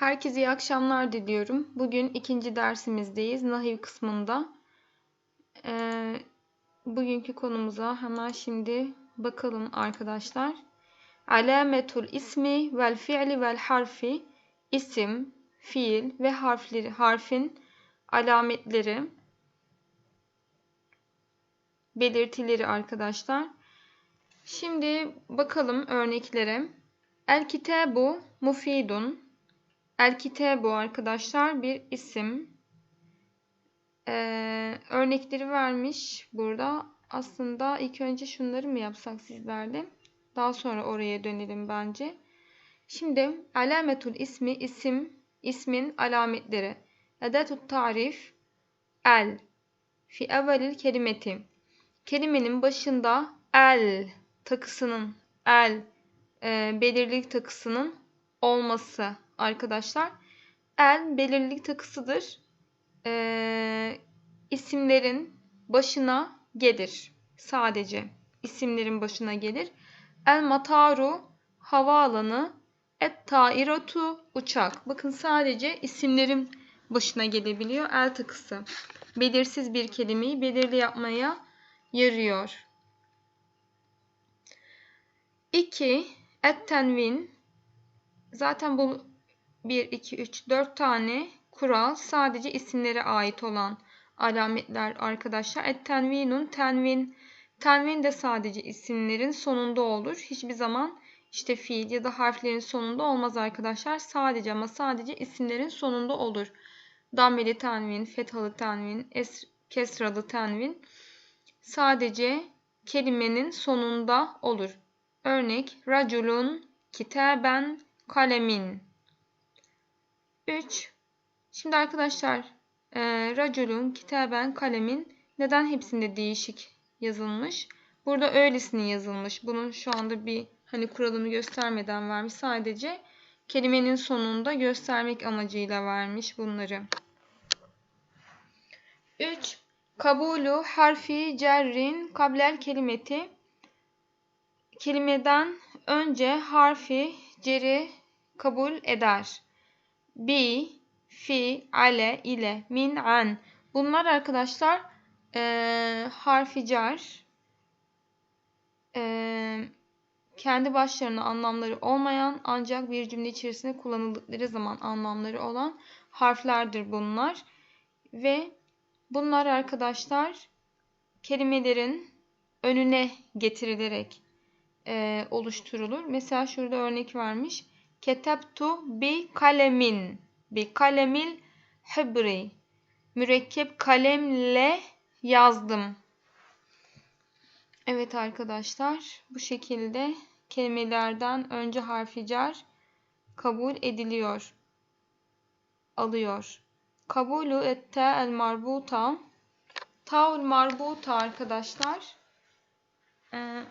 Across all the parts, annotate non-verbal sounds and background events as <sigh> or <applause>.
Herkese iyi akşamlar diliyorum. Bugün ikinci dersimizdeyiz. Nahiv kısmında. Ee, bugünkü konumuza hemen şimdi bakalım arkadaşlar. Alametul ismi vel fi'li vel harfi isim, fiil ve harfleri, harfin alametleri belirtileri arkadaşlar. Şimdi bakalım örneklere. El kitabu mufidun El kitabu arkadaşlar bir isim. Ee, örnekleri vermiş burada. Aslında ilk önce şunları mı yapsak sizlerle? Daha sonra oraya dönelim bence. Şimdi alametul ismi isim ismin alametleri. Edatut tarif el fi evvelil kelimeti. Kelimenin başında el takısının el e, belirlilik takısının olması arkadaşlar. El belirlilik takısıdır. E, isimlerin başına gelir. Sadece isimlerin başına gelir. El mataru havaalanı et tairatu uçak. Bakın sadece isimlerin başına gelebiliyor. El takısı. Belirsiz bir kelimeyi belirli yapmaya yarıyor. 2. Et tenvin. Zaten bu 1, 2, 3, 4 tane kural sadece isimlere ait olan alametler arkadaşlar. Et tenvinun tenvin. Tenvin de sadece isimlerin sonunda olur. Hiçbir zaman işte fiil ya da harflerin sonunda olmaz arkadaşlar. Sadece ama sadece isimlerin sonunda olur. Dammeli tenvin, fethalı tenvin, es, kesralı tenvin sadece kelimenin sonunda olur. Örnek raculun kitaben kalemin. 3. Şimdi arkadaşlar e, raculun kitaben kalemin neden hepsinde değişik yazılmış? Burada öylesine yazılmış. Bunun şu anda bir hani kuralını göstermeden vermiş. Sadece kelimenin sonunda göstermek amacıyla vermiş bunları. 3. Kabulu harfi cerrin kablel kelimeti kelimeden önce harfi ceri kabul eder. Bi, fi, ale, ile, min, an. Bunlar arkadaşlar e, harfi cer. E, kendi başlarına anlamları olmayan ancak bir cümle içerisinde kullanıldıkları zaman anlamları olan harflerdir bunlar. Ve bunlar arkadaşlar kelimelerin önüne getirilerek e, oluşturulur. Mesela şurada örnek vermiş. Ketebtu bi kalemin. Bi kalemil hibri. Mürekkep kalemle yazdım. Evet arkadaşlar bu şekilde kelimelerden önce harfi cer kabul ediliyor. Alıyor. Kabulu ette el marbuta. Taul marbuta arkadaşlar. Ee,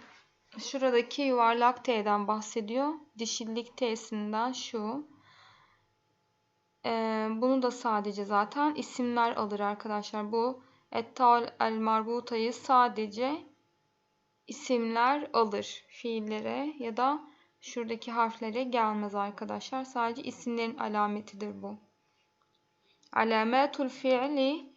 şuradaki yuvarlak T'den bahsediyor. Dişillik T'sinden şu. Ee, bunu da sadece zaten isimler alır arkadaşlar. Bu ettal el marbutayı sadece isimler alır. Fiillere ya da şuradaki harflere gelmez arkadaşlar. Sadece isimlerin alametidir bu. Alametul fi'li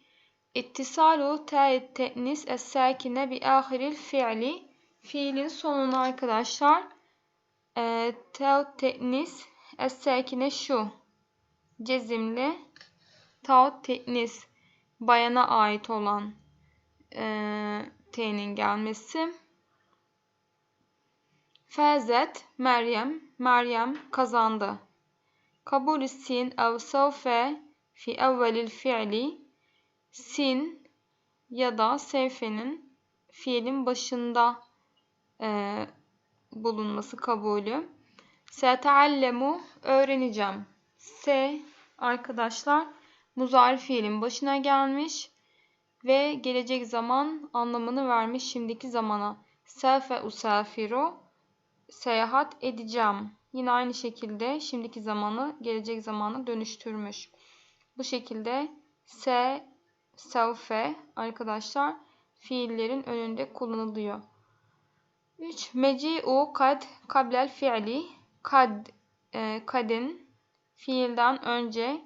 ittisalu ta'it te'nis es-sakine bi ahiril fi'li fiilin sonuna arkadaşlar e, te'nis es-sakine şu cezimli taut te'nis bayana ait olan e, t'nin gelmesi Fezet Meryem Meryem kazandı. Kabul sin ev sevfe fi evvelil fi'li sin ya da sevfenin fiilin başında e, bulunması kabulü. Seteallemu öğreneceğim. Se arkadaşlar muzari fiilin başına gelmiş ve gelecek zaman anlamını vermiş şimdiki zamana. Sefe usafiru seyahat edeceğim. Yine aynı şekilde şimdiki zamanı gelecek zamana dönüştürmüş. Bu şekilde se, sevfe arkadaşlar fiillerin önünde kullanılıyor. 3. Meci'u kad kablel fi'li kad e, kadin fiilden önce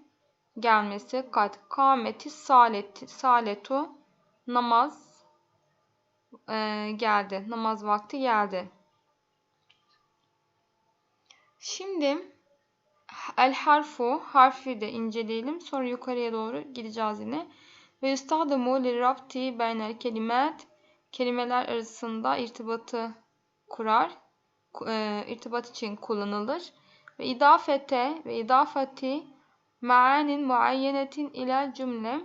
gelmesi. Kat kâmeti saleti, saletu namaz e, geldi. Namaz vakti geldi. Şimdi el harfu harfi de inceleyelim. Sonra yukarıya doğru gideceğiz yine. Ve yustahdamu lirrabti beynel kelimat kelimeler arasında irtibatı kurar. E, irtibat için kullanılır. Ve idafete ve idafeti maanin muayyenetin ile cümle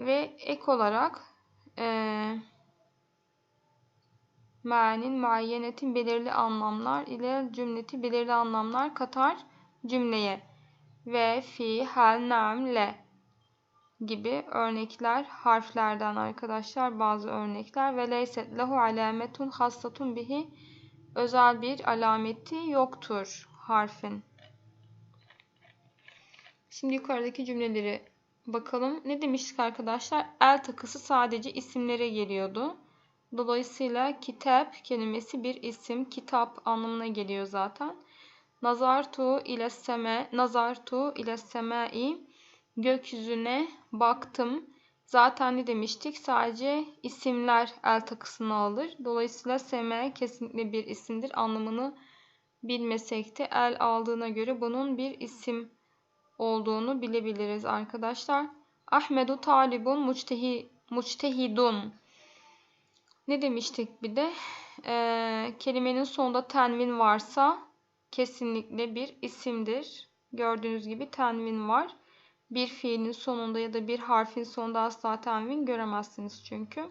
ve ek olarak e, manin muayyenetin belirli anlamlar ile cümleti belirli anlamlar katar cümleye ve fi hal nam le gibi örnekler harflerden arkadaşlar bazı örnekler ve leyset lehu alametun hassatun bihi özel bir alameti yoktur harfin. Şimdi yukarıdaki cümleleri bakalım. Ne demiştik arkadaşlar? El takısı sadece isimlere geliyordu. Dolayısıyla kitap kelimesi bir isim, kitap anlamına geliyor zaten. Nazartu ile seme, nazartu ile semai gökyüzüne baktım. Zaten ne demiştik? Sadece isimler el takısını alır. Dolayısıyla seme kesinlikle bir isimdir. Anlamını bilmesek de el aldığına göre bunun bir isim olduğunu bilebiliriz arkadaşlar. Ahmedu talibun muçtehi, muçtehidun. Ne demiştik bir de? Ee, kelimenin sonunda tenvin varsa kesinlikle bir isimdir. Gördüğünüz gibi tenvin var. Bir fiilin sonunda ya da bir harfin sonunda asla tenvin göremezsiniz çünkü.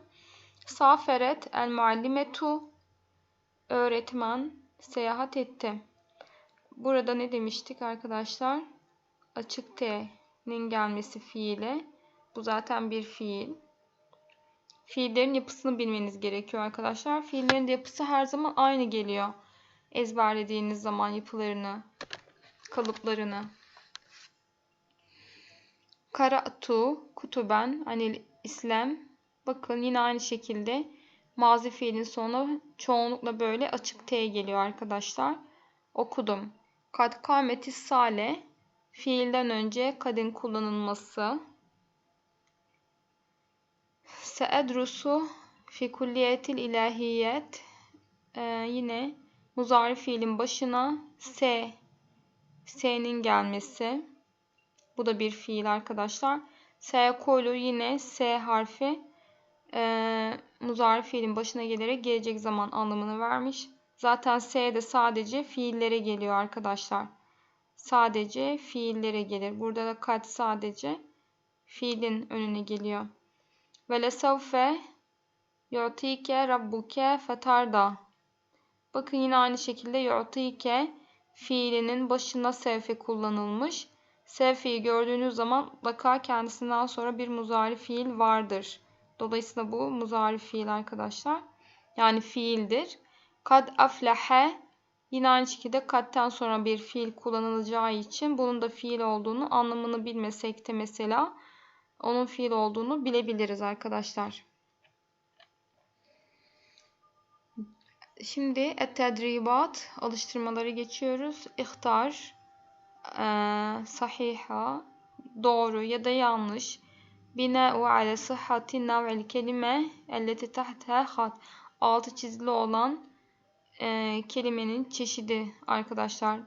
Saferet el muallimetu öğretmen seyahat etti. Burada ne demiştik arkadaşlar? Açık T'nin gelmesi fiile. Bu zaten bir fiil. Fiillerin yapısını bilmeniz gerekiyor arkadaşlar. Fiillerin de yapısı her zaman aynı geliyor. Ezberlediğiniz zaman yapılarını, kalıplarını. Karatu kutuben anil İslam. Bakın yine aynı şekilde mazi fiilin sonuna çoğunlukla böyle açık T geliyor arkadaşlar. Okudum. Kad kameti sale fiilden önce kadın kullanılması. Seedrusu fi kulliyetil ilahiyet ee, yine muzari fiilin başına S S'nin gelmesi. Bu da bir fiil arkadaşlar. S koylu yine S harfi e, muzari fiilin başına gelerek gelecek zaman anlamını vermiş. Zaten S de sadece fiillere geliyor arkadaşlar. Sadece fiillere gelir. Burada da kat sadece fiilin önüne geliyor. Ve lesevfe yu'tike rabbuke fetarda. Bakın yine aynı şekilde yu'tike fiilinin başında sevfe kullanılmış. Sevfe'yi gördüğünüz zaman mutlaka kendisinden sonra bir muzari fiil vardır. Dolayısıyla bu muzari fiil arkadaşlar. Yani fiildir. Kad aflehe yine aynı şekilde kadten sonra bir fiil kullanılacağı için bunun da fiil olduğunu anlamını bilmesek de mesela onun fiil olduğunu bilebiliriz arkadaşlar. Şimdi et-tedribat alıştırmaları geçiyoruz. İhtar sahiha doğru ya da yanlış bina'u ala sıhhati nav'il kelime elleti tahtha hat altı çizili olan e, kelimenin çeşidi arkadaşlar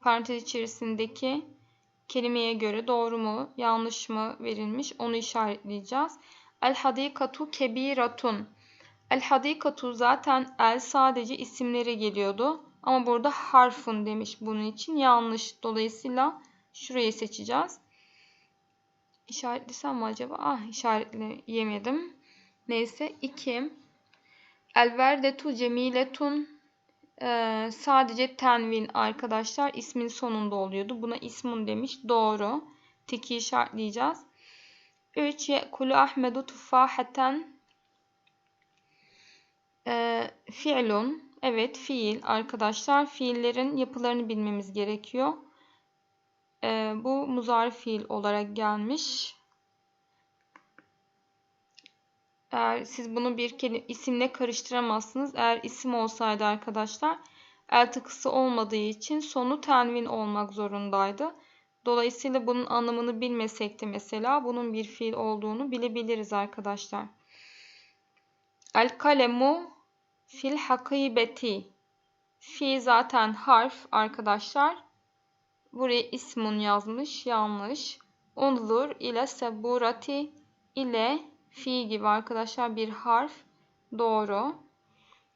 parantez içerisindeki kelimeye göre doğru mu yanlış mı verilmiş onu işaretleyeceğiz. El hadikatu kebiratun. El hadikatu zaten el sadece isimlere geliyordu. Ama burada harfun demiş bunun için yanlış. Dolayısıyla şurayı seçeceğiz. İşaretlesem mi acaba? Ah işaretleyemedim. Neyse 2. El verdetu cemiletun ee, sadece tenvin arkadaşlar ismin sonunda oluyordu. Buna ismun demiş. Doğru. Tiki işaretleyeceğiz. 3. Ye'kulu Ahmedu tuffaheten ee, fi'lun. Evet fiil arkadaşlar. Fiillerin yapılarını bilmemiz gerekiyor. Ee, bu muzari fiil olarak gelmiş. Eğer siz bunu bir isimle karıştıramazsınız. Eğer isim olsaydı arkadaşlar el tıkısı olmadığı için sonu tenvin olmak zorundaydı. Dolayısıyla bunun anlamını bilmesek de mesela bunun bir fiil olduğunu bilebiliriz arkadaşlar. El kalemu fil hakibeti. Fi zaten harf arkadaşlar. Buraya ismun yazmış. Yanlış. Unzur ile seburati ile fi gibi arkadaşlar bir harf. Doğru.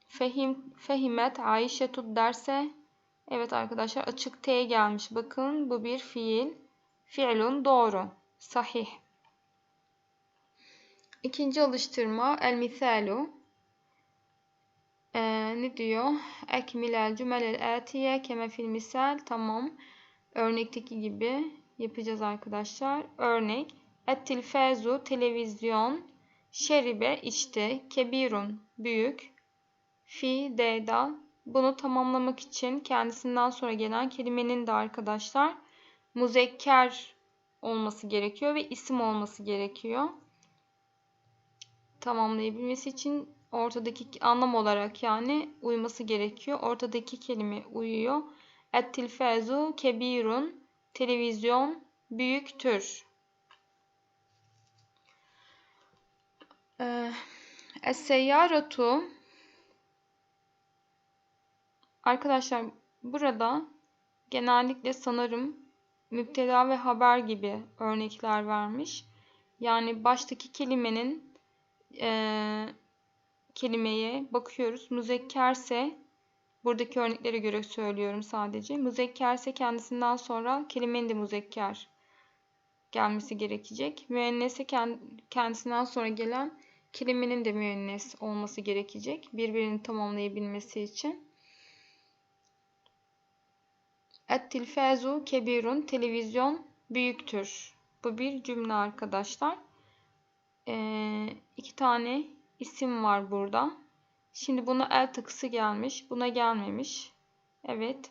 Fehim, fehimet Ayşetud derse evet arkadaşlar açık T gelmiş. Bakın bu bir fiil. Fiilun doğru. Sahih. İkinci alıştırma el misalu. Ee, ne diyor? Ekmilel cümelel atiye keme fil misal. Tamam. Örnekteki gibi yapacağız arkadaşlar. Örnek. Et tilfezu televizyon. Şeribe içti. Kebirun büyük. Fi deyda. Bunu tamamlamak için kendisinden sonra gelen kelimenin de arkadaşlar muzekker olması gerekiyor ve isim olması gerekiyor. Tamamlayabilmesi için ortadaki anlam olarak yani uyması gerekiyor. Ortadaki kelime uyuyor. Et-tilfezu kebirun televizyon büyüktür. Ee, Es-seyyaratu Arkadaşlar burada genellikle sanırım müpteda ve haber gibi örnekler vermiş. Yani baştaki kelimenin e, kelimeye bakıyoruz. Müzekkerse buradaki örneklere göre söylüyorum sadece. Müzekkerse kendisinden sonra kelimenin de müzekker gelmesi gerekecek. Müennese kendisinden sonra gelen kelimenin de müennes olması gerekecek. Birbirini tamamlayabilmesi için. Et-tilfazu kebirun. Televizyon büyüktür. Bu bir cümle arkadaşlar. Ee, iki tane isim var burada. Şimdi buna el takısı gelmiş. Buna gelmemiş. Evet.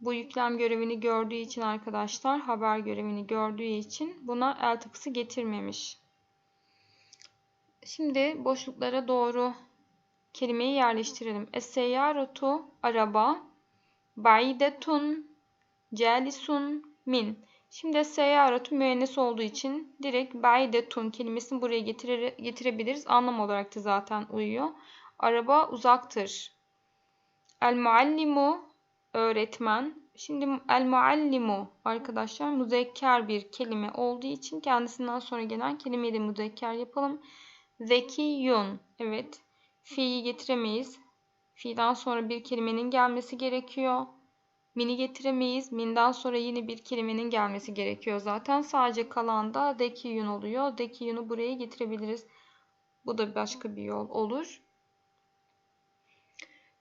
Bu yüklem görevini gördüğü için arkadaşlar haber görevini gördüğü için buna el takısı getirmemiş. Şimdi boşluklara doğru kelimeyi yerleştirelim. Es-seyyaratu araba. Baidetun Celisun min. Şimdi seyyaratu müennes olduğu için direkt baidetun kelimesini buraya getire, getirebiliriz. Anlam olarak da zaten uyuyor. Araba uzaktır. El muallimu öğretmen. Şimdi el muallimu arkadaşlar müzekker bir kelime olduğu için kendisinden sonra gelen kelimeyi de müzekker yapalım. Zekiyun. Evet. Fi'yi getiremeyiz. Fi'den sonra bir kelimenin gelmesi gerekiyor. Mini getiremeyiz. Min'den sonra yine bir kelimenin gelmesi gerekiyor zaten. Sadece kalan da dekiyun oluyor. Dekiyunu buraya getirebiliriz. Bu da başka bir yol olur.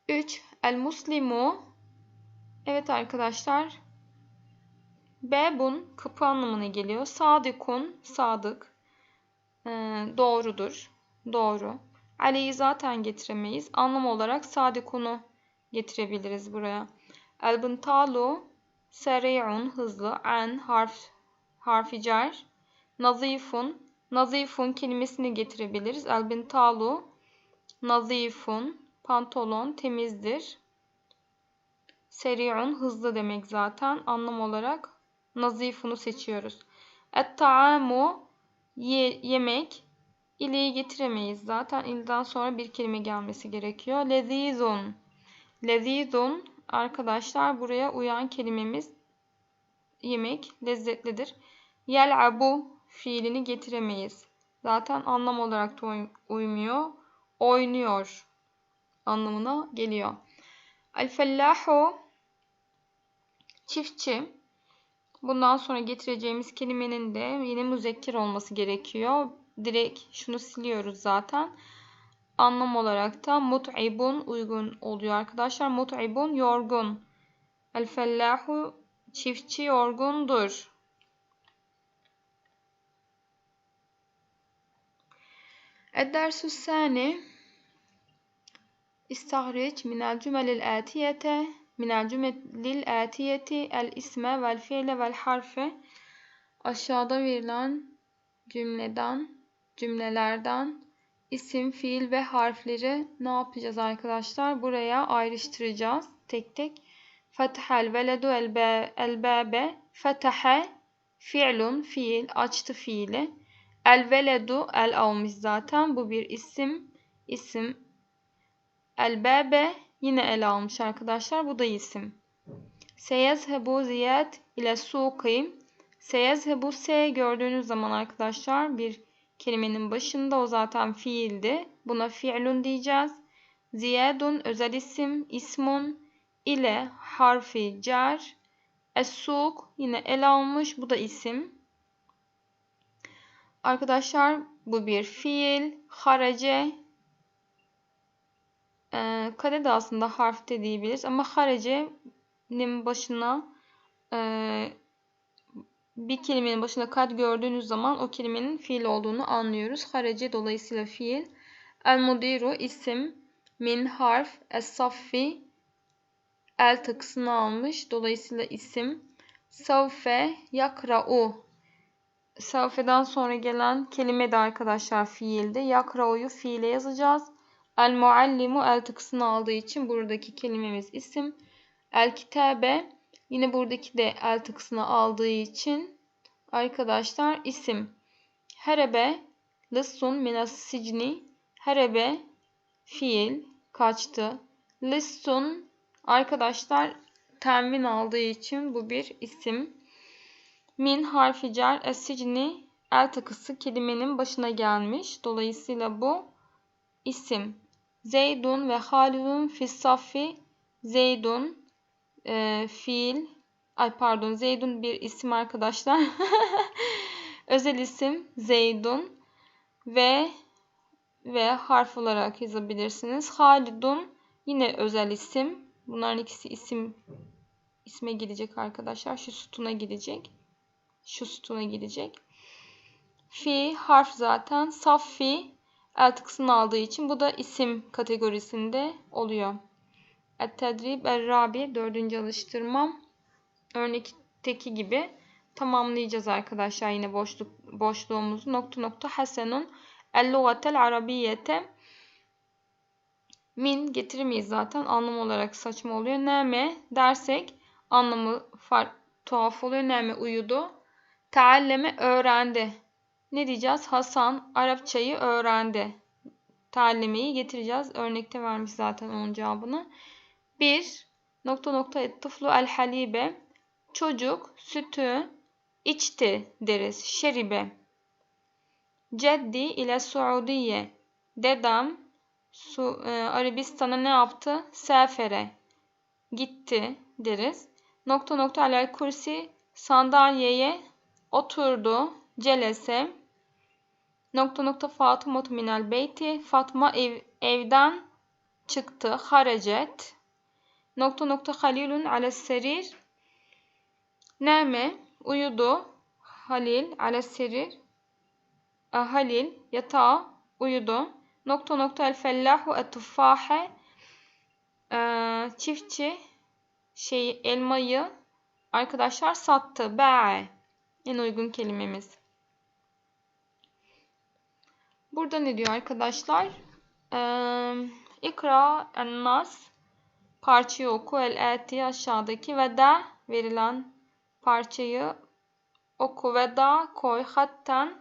3. El muslimu. Evet arkadaşlar. Bebun kapı anlamına geliyor. Sadikun sadık. Ee, doğrudur. Doğru. Ali'yi zaten getiremeyiz. Anlam olarak sadikunu getirebiliriz buraya. El-bintalu seri'un hızlı. En harf harfi cer. Nazifun nazifun kelimesini getirebiliriz. El-bintalu nazifun pantolon temizdir. Seri'un hızlı demek zaten. Anlam olarak nazifunu seçiyoruz. Et-taamu ye yemek İli'yi getiremeyiz. Zaten ilden sonra bir kelime gelmesi gerekiyor. Lezizun. Lezizun arkadaşlar buraya uyan kelimemiz yemek lezzetlidir. Yel'abu fiilini getiremeyiz. Zaten anlam olarak da uymuyor. Oynuyor anlamına geliyor. El-fellahu çiftçi. Bundan sonra getireceğimiz kelimenin de yine müzekkir olması gerekiyor. Direkt şunu siliyoruz zaten Anlam olarak da mut'ibun uygun oluyor arkadaşlar. Mut'ibun yorgun. El fellahu çiftçi yorgundur. Eddersü sani istahriç minel cümelil atiyete minel cümelil atiyeti el isme vel fiile vel harfe aşağıda verilen cümleden cümlelerden isim, fiil ve harfleri ne yapacağız arkadaşlar? Buraya ayrıştıracağız tek tek. Fetahel veledu elbabe. Fetahe fiilun fiil açtı fiili. El veledu el almış zaten. Bu bir isim. isim. El bebe yine el almış arkadaşlar. Bu da isim. Seyezhebu ziyad ile suqi. Seyezhebu se gördüğünüz zaman arkadaşlar bir kelimenin başında o zaten fiildi. Buna fiilun diyeceğiz. Ziyadun özel isim, ismun ile harfi cer. Es-suk yine el almış. Bu da isim. Arkadaşlar bu bir fiil. Harace e, kare de aslında harf de diyebiliriz ama harece'nin başına e, bir kelimenin başına kad gördüğünüz zaman o kelimenin fiil olduğunu anlıyoruz. Harece dolayısıyla fiil. El mudiru isim. Min harf. Es saffi el takısını almış. Dolayısıyla isim. Savfe yakra'u. Savfe'den sonra gelen kelime de arkadaşlar fiildi. Yakra'u'yu fiile yazacağız. El muallimu el takısını aldığı için buradaki kelimemiz isim. El kitabe yine buradaki de el takısını aldığı için arkadaşlar isim. Herebe lissun minas sicni herebe fiil kaçtı. Lissun arkadaşlar tenvin aldığı için bu bir isim. Min harfi cer esicni el takısı kelimenin başına gelmiş. Dolayısıyla bu isim. Zeydun ve Halidun fissafi Zeydun e, fiil ay pardon Zeydun bir isim arkadaşlar. <laughs> Özel isim Zeydun ve ve harf olarak yazabilirsiniz. Halidun yine özel isim. Bunların ikisi isim isme gidecek arkadaşlar. Şu sütuna gidecek. Şu sütuna gidecek. Fi harf zaten. Saffi el tıksını aldığı için bu da isim kategorisinde oluyor. Et-tedrib er-rabi dördüncü alıştırma. Örnekteki gibi tamamlayacağız arkadaşlar yine boşluk boşluğumuzu. Nokta nokta hasenun el-lugatel arabiyete min getiremeyiz zaten anlam olarak saçma oluyor. Neme dersek anlamı fark, tuhaf oluyor. Neme uyudu. Tealleme öğrendi. Ne diyeceğiz? Hasan Arapçayı öğrendi. Teallemeyi getireceğiz. Örnekte vermiş zaten onun cevabını. 1. Nokta nokta tıflu el halibe. Çocuk sütü içti deriz. Şeribe. Ceddi ile Suudiye. Dedem Su, e, Arabistan'a ne yaptı? Sefere. Gitti deriz. Nokta nokta alel kursi sandalyeye oturdu. Celese. Nokta nokta Fatıma minel beyti. Fatma ev, evden çıktı. Harecet. Nokta nokta Halilun ales serir. Neme uyudu. Halil ales serir. Halil yatağa uyudu. Nokta nokta el fellahu et tuffahe. Çiftçi şey elmayı arkadaşlar sattı. Ba'e. En uygun kelimemiz. Burada ne diyor arkadaşlar? Ee, İkra en-nas parçayı oku el-ati aşağıdaki ve da verilen parçayı oku ve da koy hatten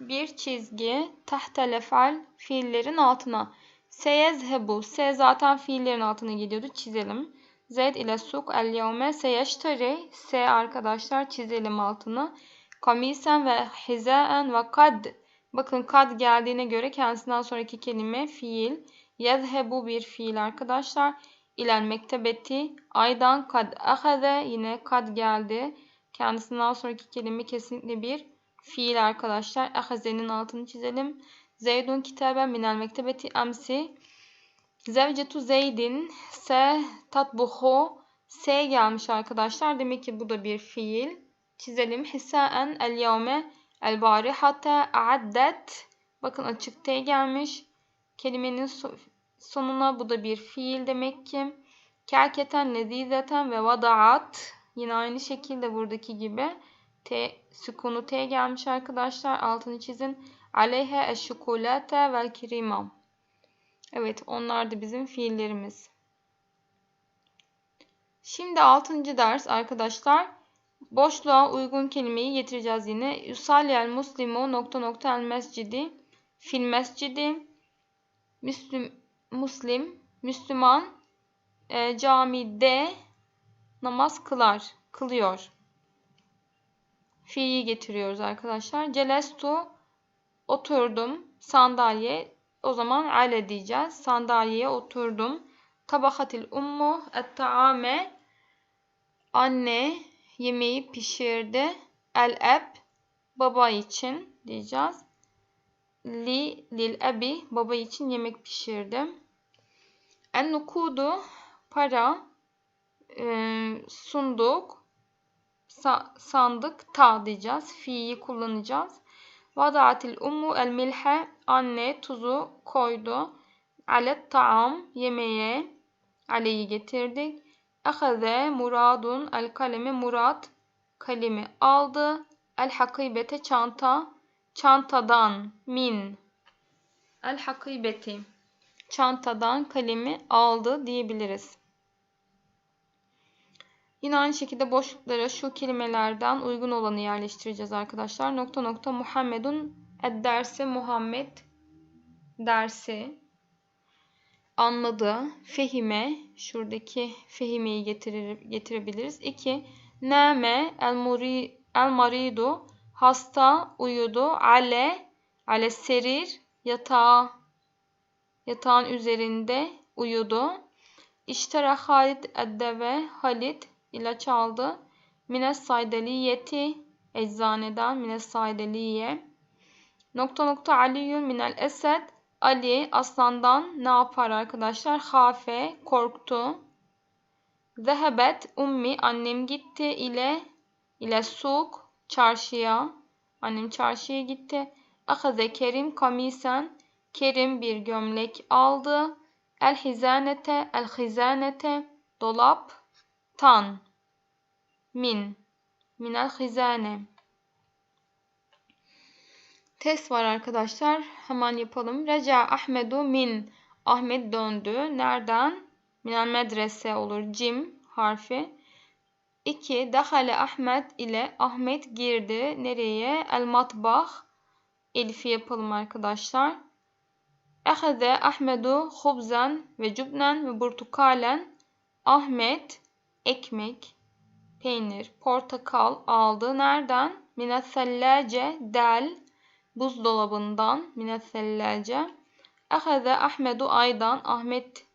bir çizgi tahte lefal fiillerin altına. Seyezhebu. Se zaten fiillerin altına gidiyordu. Çizelim. Zed ile suk el yevme seyeşteri. Se arkadaşlar çizelim altını. Kamisen ve hizaen ve kad. Bakın kad geldiğine göre kendisinden sonraki kelime fiil. Yezhebu bir fiil arkadaşlar. İlel mektebeti. Aydan kad ahade. Yine kad geldi. Kendisinden sonraki kelime kesinlikle bir fiil arkadaşlar. Ahaze'nin altını çizelim. Zeydun kitaben minel mektebeti amsi. Zevcetu Zeydin se tatbuhu S gelmiş arkadaşlar. Demek ki bu da bir fiil. Çizelim. Hisaen el yevme el barihate addet. Bakın açık T gelmiş. Kelimenin sonuna bu da bir fiil demek ki. Kerketen lezizeten ve vadaat. Yine aynı şekilde buradaki gibi. T, sükunu T gelmiş arkadaşlar. Altını çizin. Aleyhe eşşukulate vel kirimam. Evet onlar da bizim fiillerimiz. Şimdi 6. ders arkadaşlar. Boşluğa uygun kelimeyi getireceğiz yine. Yusalliyel muslimu nokta nokta el mescidi fil mescidi Müslüm, Muslim Müslüman e, camide namaz kılar, kılıyor. Fi'yi getiriyoruz arkadaşlar. Celestu oturdum. Sandalye o zaman ale diyeceğiz. Sandalyeye oturdum. Tabahatil ummu et taame anne yemeği pişirdi. El eb baba için diyeceğiz. Li lil ebi baba için yemek pişirdi. En nukudu para e, sunduk sa, sandık ta diyeceğiz. Fi'yi kullanacağız. Vadatil ummu el milhe anne tuzu koydu. Alet taam yemeğe aleyi getirdik. Ahaze muradun el kalemi murat kalemi aldı. El hakibete çanta çantadan min el hakibeti çantadan kalemi aldı diyebiliriz. Yine aynı şekilde boşluklara şu kelimelerden uygun olanı yerleştireceğiz arkadaşlar. Nokta nokta Muhammedun ed dersi Muhammed dersi anladı. Fehime şuradaki fehimeyi getirir, getirebiliriz. 2. Name el, muri, el maridu hasta uyudu. Ale ale serir yatağı yatağın üzerinde uyudu. İştera Halid eddeve Halit ilaç aldı. Mines saydeliyeti eczaneden mines saydeliye. Nokta nokta Aliyun minel esed Ali aslandan ne yapar arkadaşlar? Hafe korktu. Zehebet ummi annem gitti ile ile suk çarşıya. Annem çarşıya gitti. Ahaze Kerim kamisen. Kerim bir gömlek aldı. El hizanete el hizanete. Dolap tan. Min. Minel hizane. Test var arkadaşlar. Hemen yapalım. Reca Ahmedu min. Ahmet döndü. Nereden? Minel medrese olur. Cim harfi 2. Dahale Ahmet ile Ahmet girdi nereye el matbah Elif'i yapalım arkadaşlar Ehede Ahmedu hubzen ve cübnen ve burtukalen Ahmet ekmek peynir, portakal aldı. Nereden? Minetsellace del buzdolabından minetsellace. Eheze Ahmedu aydan Ahmet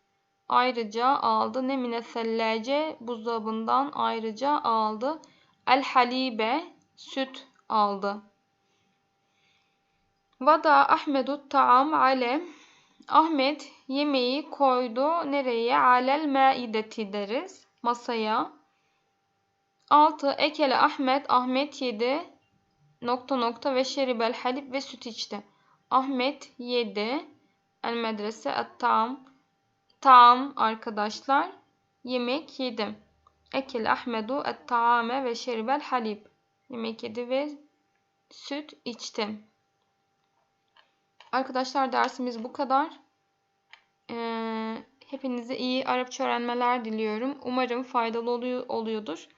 ayrıca aldı. Ne minetsellace buzdolabından ayrıca aldı. El halibe süt aldı. Vada Ahmedu taam ale Ahmet yemeği koydu. Nereye? Alel maideti deriz. Masaya. 6. Ekele Ahmet. Ahmet yedi. Nokta nokta ve şeribel halib ve süt içti. Ahmet yedi. El medrese et tam. Tam arkadaşlar. Yemek yedi. Ekele Ahmedu et taame ve şeribel halib. Yemek yedi ve süt içti. Arkadaşlar dersimiz bu kadar. Ee, hepinize iyi Arapça öğrenmeler diliyorum. Umarım faydalı oluyordur.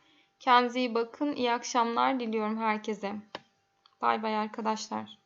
Kendinize iyi bakın. İyi akşamlar diliyorum herkese. Bay bay arkadaşlar.